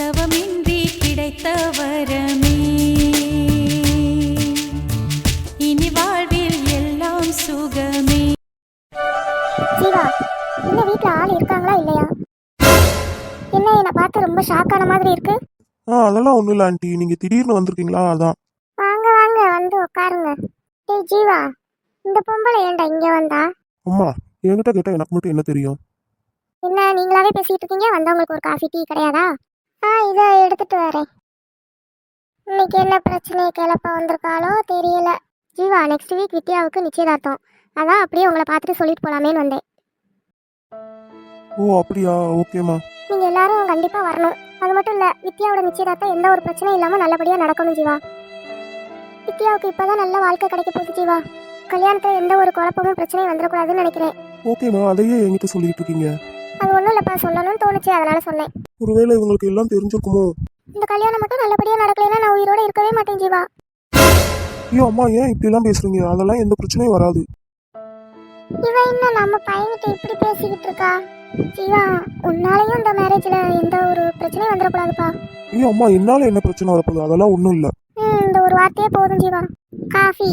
தவமின்றி கிடைத்த வரமே இனி வாழ்வில் எல்லாம் சுகமே. ஜீவா என்ன வீட்டில் ஆள் இருக்காங்களா இல்லையா? என்ன என்னை பார்த்து ரொம்ப ஷாக்கான மாதிரி இருக்கு? ஆ அதெல்லாம் ஒன்றும் இல்லை ஆண்டி. நீங்கள் திடீர்னு வந்திருக்கீங்களா? அதான். வாங்க வாங்க வந்து உட்காருங்க. டேய் ஜீவா இந்த பொம்பளை ஏன்டா இங்க வந்தா? அம்மா என்கிட்ட கேட்டால் எனக்கு மட்டும் என்ன தெரியும்? என்ன நீங்களாவே பேசிட்டு இருக்கீங்க? வந்தவங்களுக்கு ஒரு காஃபி டீ கிடையாதா? ஆ இதை எடுத்துட்டு வரேன். இன்னைக்கு என்ன பிரச்சனையை கிளப்ப வந்திருக்காளோ தெரியல. ஜீவா நெக்ஸ்ட் வீக் வித்யாவுக்கு நிச்சயதார்த்தம். அதான் அப்படியே உங்களை பார்த்துட்டு சொல்லிட்டு போலாமேன்னு வந்தேன். ஓ அப்படியா? ஓகேம்மா நீங்க எல்லாரும் கண்டிப்பா வரணும். அது மட்டும் இல்ல வித்யாவோட நிச்சயதார்த்தம் எந்த ஒரு பிரச்சனையும் இல்லாம நல்லபடியா நடக்கணும் ஜீவா. வித்யாவுக்கு இப்பதான் நல்ல வாழ்க்கை கிடைக்க போகுது ஜீவா. கல்யாணத்துல எந்த ஒரு குழப்பமும் பிரச்சனையும் வந்துடக்கூடாதுன்னு நினைக்கிறேன். ஓகேம்மா அதையே என்கிட்ட சொல்லிட்டு இருக்கீங்க. அது ஒண்ணும் இல்லப்பா சொல்லணும்னு தோணுச்சு அதனால சொன்னேன். ஒருவேளை இவங்களுக்கு எல்லாம் தெரிஞ்சிருக்குமோ? இந்த கல்யாணம் மட்டும் நல்லபடியா நடக்கலைன்னா நான் உயிரோட இருக்கவே மாட்டேன் ஜீவா. ஐயோ அம்மா ஏன் இப்படிலாம் பேசுறீங்க? அதெல்லாம் எந்த பிரச்சனையும் வராது. இவ என்ன நம்ம பையன்கிட்ட இப்படி பேசிக்கிட்டு இருக்கா? ஜீவா உன்னாலையும் இந்த மேரேஜ்ல எந்த ஒரு பிரச்சனையும் வந்துடக்கூடாதுப்பா. ஐயோ அம்மா என்னால என்ன பிரச்சனை வரப்போகுது? அதெல்லாம் ஒன்றும் இல்லை. இந்த ஒரு வார்த்தையே போதும் ஜீவா. காஃபி.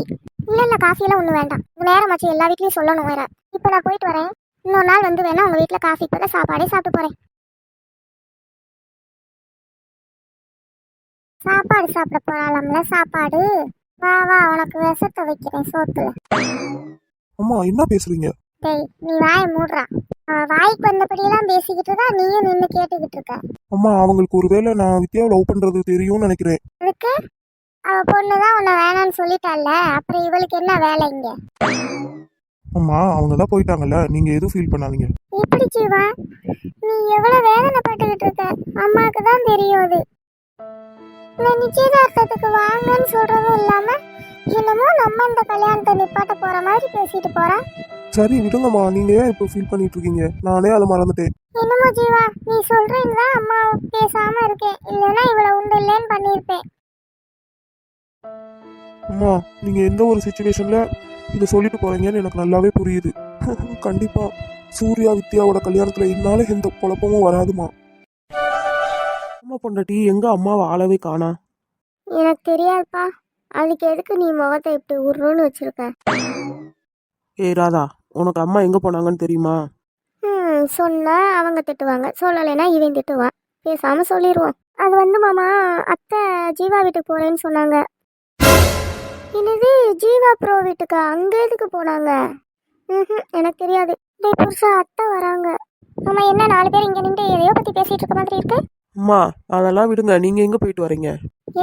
இல்ல இல்ல காஃபி எல்லாம் ஒண்ணு வேண்டாம். நேரம் ஆச்சு எல்லா வீட்லயும் சொல்லணும் வேற. இப்போ நான் போயிட்டு வரேன். இன்னொரு நாள் வந்து வேணா உங்க வீட்ல காஃபி கூட சாப்பாடே சாப்பிட்டு போறேன். சாப்பாடு சாப்பிட போறாளாம்ல சாப்பாடு? வா வா உனக்கு விஷத்தை வைக்கிறேன் சோத்துல. அம்மா என்ன பேசுறீங்க? டேய் நீ வாயை மூடுறா. அவ வாய்க்கு வந்தபடியெல்லாம் பேசிக்கிட்டு தான் நீயும் நின்று கேட்டுக்கிட்டு இருக்க. அம்மா அவங்களுக்கு ஒருவேளை நான் வித்யாவை லவ் பண்றது தெரியும்னு நினைக்கிறேன். அதுக்கு? அவ பொண்ணுதான் உன்னை வேணாம்னு சொல்லிட்டால அப்புறம் இவளுக்கு என்ன வேலை இங்க? அம்மா அவங்க தான் போயிட்டாங்கல்ல நீங்க எதுவும் ஃபீல் பண்ணாதீங்க. எப்படி ஜீவா? நீ எவ்வளவு வேதனைப்பட்டுக்கிட்டு இருக்க? அம்மாவுக்கு தான் தெரியும் அது. இந்த நிச்சயதார்த்தத்துக்கு வாங்கன்னு சொல்றதும் இல்லாம என்னமோ நம்ம இந்த கல்யாணத்தை நிப்பாட்ட போற மாதிரி பேசிட்டு போறா. சரி விடுங்கம்மா. நீங்க ஏன் இப்போ ஃபீல் பண்ணிட்டு இருக்கீங்க நானே அதை மறந்துட்டேன். என்னமோ ஜீவா நீ சொல்றீங்களா அம்மா பேசாம இருக்கேன். இல்லைன்னா இவ்வளவு உண்டு இல்லைன்னு பண்ணியிருப்பேன். அம்மா நீங்க எந்த ஒரு சுச்சுவேஷன்ல இதை சொல்லிட்டு போறீங்கன்னு எனக்கு நல்லாவே புரியுது. கண்டிப்பா சூர்யா வித்யாவோட கல்யாணத்துல என்னால எந்த குழப்பமும் வராதுமா அம்மா பொண்டாட்டி எங்க அம்மாவை ஆளவே காணா? எனக்கு தெரியாதுப்பா. அதுக்கு எதுக்கு நீ முகத்தை இப்படி உருன்னு வச்சிருக்க? ஏய் ராதா உனக்கு அம்மா எங்க போனாங்கன்னு தெரியுமா? ம் சொன்னா அவங்க திட்டுவாங்க. சொல்லலைன்னா இவன் திட்டுவான். பேசாம சொல்லிடுவோம் அது வந்து மாமா அத்தை ஜீவா வீட்டுக்கு போறேன்னு சொன்னாங்க. என்னது ஜீவா ப்ரோ வீட்டுக்கா? அங்க எதுக்கு போனாங்க? ம் எனக்கு தெரியாது. டேய் புருஷா அத்தை வராங்க. மாமா என்ன நாலு பேர் இங்க நின்று எதையோ பத்தி பேசிட்டு இருக்க மாதிரி இருக்கு? அம்மா அதெல்லாம் விடுங்க. நீங்க எங்க போயிட்டு வரீங்க?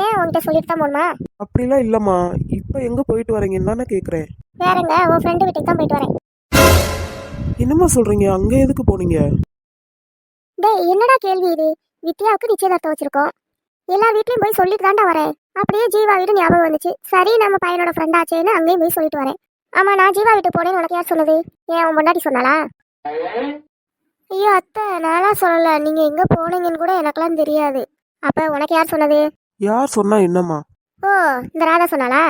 ஏன் உன்கிட்ட சொல்லிட்டு தான் அப்படிலாம் இல்லம்மா. இப்ப எங்க போயிட்டு வரீங்கன்னு தானே கேக்குறேன். வேறங்க உன் ஃப்ரெண்டு வீட்டுக்கு தான் போயிட்டு வரேன். என்னம்மா சொல்றீங்க? அங்க எதுக்கு போனீங்க? டேய் என்னடா கேள்வி இது? வித்யாவுக்கு நிச்சயதார்த்தம் வச்சிருக்கோம். எல்லா வீட்லயும் போய் சொல்லிட்டு தான்டா வரேன். அப்படியே ஜீவா வீடு ஞாபகம் வந்துச்சு. சரி நம்ம பையனோட ஃப்ரெண்ட் ஆச்சேன்னு அங்கேயும் போய் சொல்லிட்டு வரேன். ஆமா நான் ஜீவா வீட்டுக்கு போனேன்னு உனக்கு யார் சொன்னது? ஏன் உன் பொண்டாட்டி சொன்னாளா? ஐயோ அத்தை நான்லாம் சொல்லல. நீங்க எங்க போனீங்கன்னு கூட எனக்கெல்லாம் தெரியாது. அப்ப உனக்கு யார் சொன்னது? யார் சொன்னா என்னம்மா? ஓ இந்த ராதா சொன்னாளா?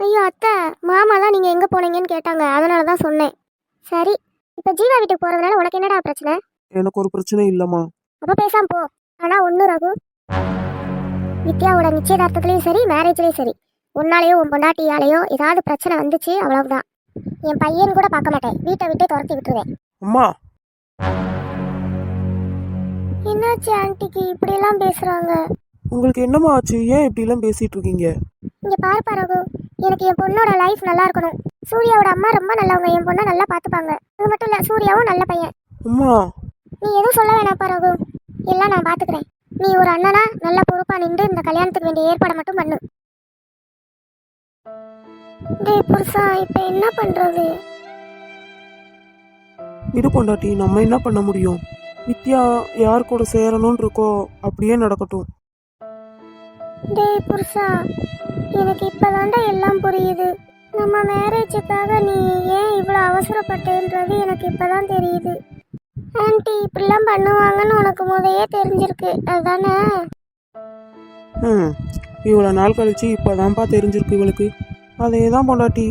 ஐயோ அத்தை மாமாலாம் நீங்க எங்க போனீங்கன்னு கேட்டாங்க. அதனால தான் சொன்னேன். சரி இப்ப ஜீவா வீட்டுக்கு போறதுனால உனக்கு என்னடா பிரச்சனை? எனக்கு ஒரு பிரச்சனை இல்லம்மா. அப்ப பேசாம போ. ஆனா ஒண்ணு ரகு. வித்யாவோட நிச்சயதார்த்தத்துலயும் சரி மேரேஜ்லயும் சரி. உன்னாலேயோ உன் பொண்டாட்டியாலேயோ ஏதாவது பிரச்சனை வந்துச்சு அவ்வளவுதான். என் பையன் கூட பார்க்க மாட்டேன். வீட்டை விட்டே துரத்தி விட்டுருவேன். அம்மா. என்னாச்சு ஆன்ட்டிக்கு இப்படி எல்லாம் பேசுறாங்க. உங்களுக்கு என்னம்மா ஆச்சு? ஏன் இப்படி எல்லாம் பேசிட்டு இருக்கீங்க? இங்க பாருப்பா ரகு எனக்கு என் பொண்ணோட லைஃப் நல்லா இருக்கணும். சூர்யாவோட அம்மா ரொம்ப நல்லவங்க. என் பொண்ணை நல்லா பார்த்துப்பாங்க. அது மட்டும் இல்ல சூர்யாவும் நல்ல பையன். அம்மா. நீ எதுவும் சொல்ல வேணாப்பா ரகு எல்லாம் நான் பாத்துக்கிறேன் நீ ஒரு அண்ணனா நல்ல பொறுப்பா நின்று இந்த கல்யாணத்துக்கு வேண்டிய ஏற்பாடை மட்டும் பண்ணு. டேய் புருஷா இப்ப என்ன பண்றது? விடு பொண்டாட்டி நம்ம என்ன பண்ண முடியும்? வித்யா யார் கூட சேரணும்னு இருக்கோ அப்படியே நடக்கட்டும். டேய் புருஷா எனக்கு இப்பதான்டா எல்லாம் புரியுது. நம்ம மேரேஜுக்காக நீ ஏன் இவ்வளோ அவசரப்பட்டேன்றது எனக்கு இப்பதான் தெரியுது. ஆன்ட்டி இப்படிலாம் பண்ணுவாங்கன்னு உனக்கு முதையே தெரிஞ்சிருக்கு. அதுதானே ம் இவ்வளோ நாள் கழிச்சு இப்போதான்ப்பா தெரிஞ்சிருக்கு இவளுக்கு. அதே தான் பொண்டாட்டி.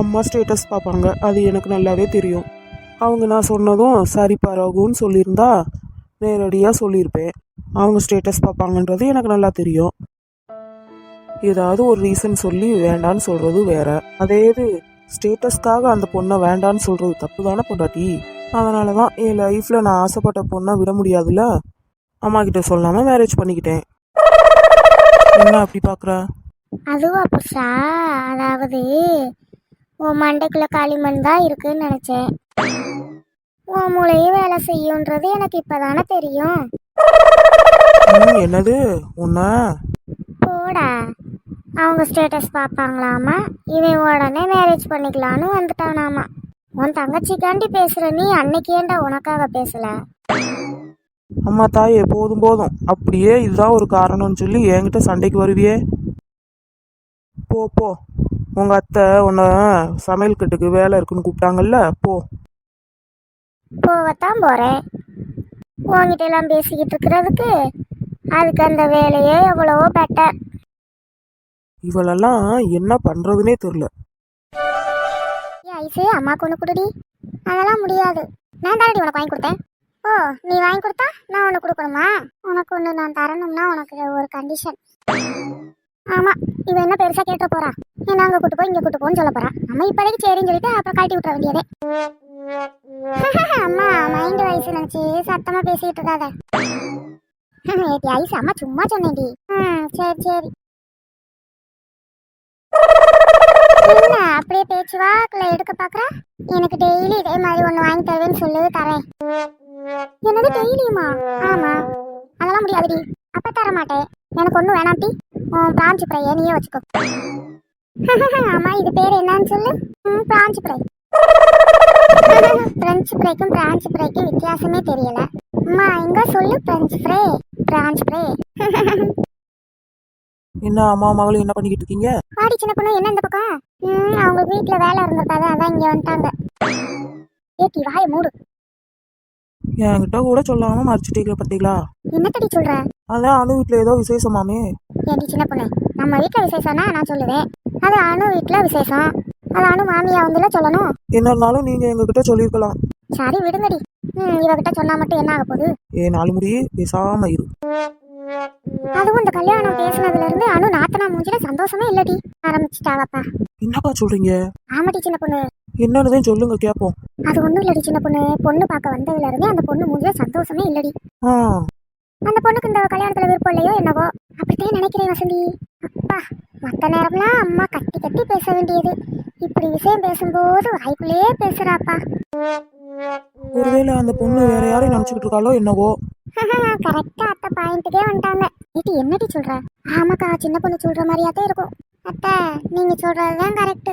அம்மா ஸ்டேட்டஸ் பார்ப்பாங்க. அது எனக்கு நல்லாவே தெரியும். அவங்க நான் சொன்னதும் சரிப்பா ரகுன்னு சொல்லியிருந்தா நேரடியாக சொல்லியிருப்பேன். அவங்க ஸ்டேட்டஸ் பார்ப்பாங்கன்றது எனக்கு நல்லா தெரியும். ஏதாவது ஒரு ரீசன் சொல்லி வேண்டான்னு சொல்கிறது வேற. அதே இது ஸ்டேட்டஸ்க்காக அந்த பொண்ணை வேண்டான்னு சொல்கிறது தப்பு தானே பொண்டாட்டி? அதனால தான் என் லைஃப்பில் நான் ஆசைப்பட்ட பொண்ணை விட முடியாதுல்ல? அம்மா கிட்ட சொல்லாமல் மேரேஜ் பண்ணிக்கிட்டேன். என்ன அப்படி பாக்குற? அதுவா புருஷா? அதாவது உன் மண்டைக்குள்ள களிமண் தான் இருக்குன்னு நினச்சேன். உன் மூளையும் வேலை செய்யுன்றது எனக்கு இப்பதானே தெரியும். ம், என்னது? உன்ன? போடா. அவங்க ஸ்டேட்டஸ் பார்ப்பாங்களாமா? இவன் உடனே மேரேஜ் பண்ணிக்கலான்னு வந்துட்டானாமா. உன் தங்கச்சிக்காண்டி பேசுற நீ அன்னைக்கு ஏன்டா உனக்காக பேசல? அம்மா தாயே போதும் போதும். அப்படியே இதுதான் ஒரு காரணம்னு சொல்லி என்கிட்ட சண்டைக்கு வருவியே. போ போ. உங்க அத்தை உன்னை சமையல் கட்டுக்கு வேலை இருக்குன்னு கூப்பிட்டாங்கல்ல போ. போகத்தான் போறேன். உன்கிட்ட எல்லாம் பேசிக்கிட்டு இருக்கிறதுக்கு அதுக்கு அந்த வேலையே எவ்வளவோ பெட்டர் இவளெல்லாம் என்ன பண்றதுனே தெரியல. ஐசே அம்மாக்கு ஒன்று கொடுடி. அதெல்லாம் முடியாது. நான் தானடி உனக்கு வாங்கி கொடுத்தேன்? ஓ நீ வாங்கி கொடுத்தா நான் ஒன்று கொடுக்கணுமா? உனக்கு ஒன்று நான் தரணும்னா உனக்கு ஒரு கண்டிஷன் ஆமா இவன் என்ன பெருசா கேட்ட போறா? என்ன அங்க கூட்டு போய் இங்க கூட்டு போன்னு சொல்ல போறா. நம்ம இப்போதைக்கு சரின்னு சொல்லிட்டு அப்புறம் கழட்டி விட்டுற வேண்டியதே. அம்மா மைண்ட் வயசு நினைச்சு சத்தமா பேசிட்டு இருக்காத. ஏட்டி ஐஸ் அம்மா சும்மா சொன்னேன்டி. சரி சரி. என்ன அப்படியே பேச்சுவாக்குல எடுக்க பாக்குற? எனக்கு டெய்லி இதே மாதிரி ஒண்ணு வாங்கி தருவேன்னு சொல்லு தரேன். என்னது டெய்லியுமா ஆமா. அதெல்லாம் முடியாதுடி. அப்ப தர மாட்டேன் எனக்கு ஒண்ணும் வேணாம் டி. பிரான்ச் ஃப்ரையை நீயே வச்சுக்கோ. ஆமா இது பேர் என்னன்னு சொல்லு? பிரான்ச் ஃப்ரை பிரெஞ்சு ஃப்ரைக்கும் பிரான்ச் ஃப்ரைக்கும் வித்தியாசமே தெரியல. அம்மா எங்க சொல்லு பிரெஞ்ச் ஃப்ரை பிரான்ச் ஃப்ரை என்ன அம்மா மகளும் என்ன பண்ணிக்கிட்டு இருக்கீங்க? வாடி சின்ன பொண்ணு என்ன இந்த பக்கம்? ம் அவங்க வீட்ல வேலை இருந்திருக்காது அதான் இங்க வந்துட்டாங்க. ஏட்டி வாய மூடு. என்கிட்ட கூட சொல்லாம மறைச்சிட்டீங்க பார்த்தீங்களா என்னத்தடி சொல்ற? அதான் அனு வீட்டில் ஏதோ விசேஷமாமே. ஏடி சின்ன பொண்ணு நம்ம வீட்ல விசேஷம்னா நான் சொல்லுவேன். அது அணு வீட்ல விசேஷம். அது அணு மாமியா வந்துல சொல்லணும். என்ன இருந்தாலும் நீங்க எங்ககிட்ட சொல்லியிருக்கலாம் சரி விடுங்கடி. ம் இவகிட்ட சொன்னா மட்டும் என்ன ஆக போகுது? ஏ நாலு முடி பேசாம இரு. அதுவும் இந்த கல்யாணம் பேசுனதுல இருந்து அணு நாத்தனா மூஞ்சில சந்தோஷமே இல்லடி. ஆரம்பிச்சிட்டாவப்பா. என்னப்பா சொல்றீங்க? ஆமாடி சின்ன பொண்ணு. என்னன்னு சொல்லுங்க கேட்போம் அது ஒண்ணும் இல்லடி சின்ன பொண்ணு. பொண்ணு பார்க்க வந்ததுல இருந்தே அந்த பொண்ணு மூஞ்சில சந்தோஷமே இல்லடி. ஆ. அந்த பொண்ணுக்கு இந்த கல்யாணத்துல விருப்பம் இல்லையோ என்னவோ? அப்படித்தான் நினைக்கிறேன் வசந்தி. அப்பா மத்த நேரம்லாம் அம்மா கட்டி கட்டி பேச வேண்டியது. இப்படி விஷயம் பேசும்போது வாய்க்குள்ளேயே பேசுறாப்பா. ஒருவேளை அந்த பொண்ணு வேற யாரையும் நினைச்சுக்கிட்டு இருக்காளோ என்னவோ? கரெக்டா அத்தை பாயிண்ட்டுக்கே வந்துட்டாங்க. இது என்னடி சொல்ற? ஆமாக்கா சின்ன பொண்ணு சொல்ற மாதிரியாத்தே இருக்கும். அத்தை நீங்க சொல்றதுதான் கரெக்ட்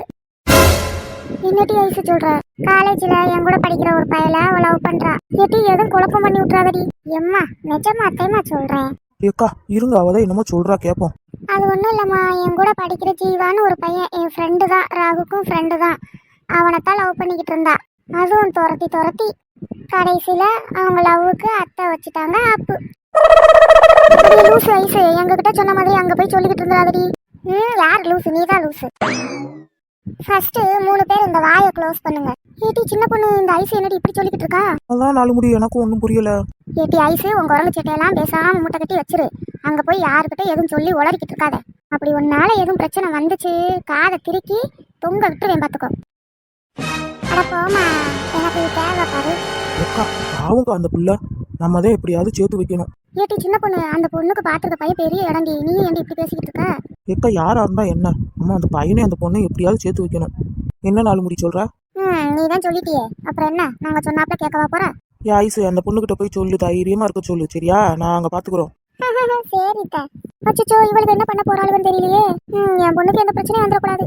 என்னடி வயசு சொல்ற? காலேஜ்ல என் கூட படிக்கிற ஒரு பையல அவ லவ் பண்றா. எட்டி எதுவும் குழப்பம் பண்ணி விட்றாதடி எம்மா நிஜமா அத்தைமா சொல்றேன். ஏக்கா இருங்க அவதான் என்னமோ சொல்றா கேட்போம் அது ஒன்றும் இல்லைம்மா என் கூட படிக்கிற ஜீவான்னு ஒரு பையன் என் ஃப்ரெண்டு தான் ராகுக்கும் ஃப்ரெண்டு தான். அவனைத்தான் லவ் பண்ணிக்கிட்டு இருந்தா. அதுவும் துரத்தி துரத்தி கடைசியில் அவங்க லவ்வுக்கு அத்தை வச்சுட்டாங்க அப்பு லூசு வயசு எங்ககிட்ட சொன்ன மாதிரி அங்கே போய் சொல்லிக்கிட்டு இருந்தாதடி ம் யார் லூசு நீ தான் லூசு ஃபர்ஸ்ட் மூணு பேர் இந்த வாயை க்ளோஸ் பண்ணுங்க. ஏட்டி சின்ன பொண்ணு இந்த ஐஸ் என்னடி இப்படி சொல்லிக்கிட்டு இருக்கா? அதான் நாலு முடி எனக்கும் ஒன்றும் புரியல. ஏட்டி ஐஸு உன் குரங்கு சட்டையெல்லாம் பேசாம மூட்டை கட்டி வச்சிரு. அங்க போய் யாருக்கிட்ட எதுவும் சொல்லி உளறிக்கிட்டு இருக்காத. அப்படி உன்னால எதுவும் பிரச்சனை வந்துச்சு காதை திருக்கி தொங்க விட்டுருவேன் பாத்துக்கோ. அட போமா எனக்கு தேவை பாரு ஏக்கா பாவங்க அந்த புள்ள. நம்ம தான் எப்படியாவது சேர்த்து வைக்கணும். ஏட்டி சின்ன பொண்ணு அந்த பொண்ணுக்கு பாத்துருக்க பையன் பெரிய இடண்டி. நீ ஏண்டி இப்படி பேசிக்கிட்டு இருக்க? ஏக்கா யாரா இருந்தா என்ன? நம்ம அந்த பையனை அந்த பொண்ணை எப்படியாவது சேர்த்து வைக்கணும். என்ன நாலு முடி சொல்ற? நீ தான் சொல்லிட்டியே. அப்புறம் என்ன? நாங்க சொன்னாப்ல கேட்கவா போற? ஏ ஐசு அந்த பொண்ணுகிட்ட போய் சொல்லு தைரியமா இருக்க சொல்லு சரியா? நாங்க பாத்துக்கிறோம். சரித்த அச்சோ இவளுக்கு என்ன பண்ண போறாளுன்னு தெரியலையே. என் பொண்ணுக்கு எந்த பிரச்சனையும் வந்துடக்கூடாது.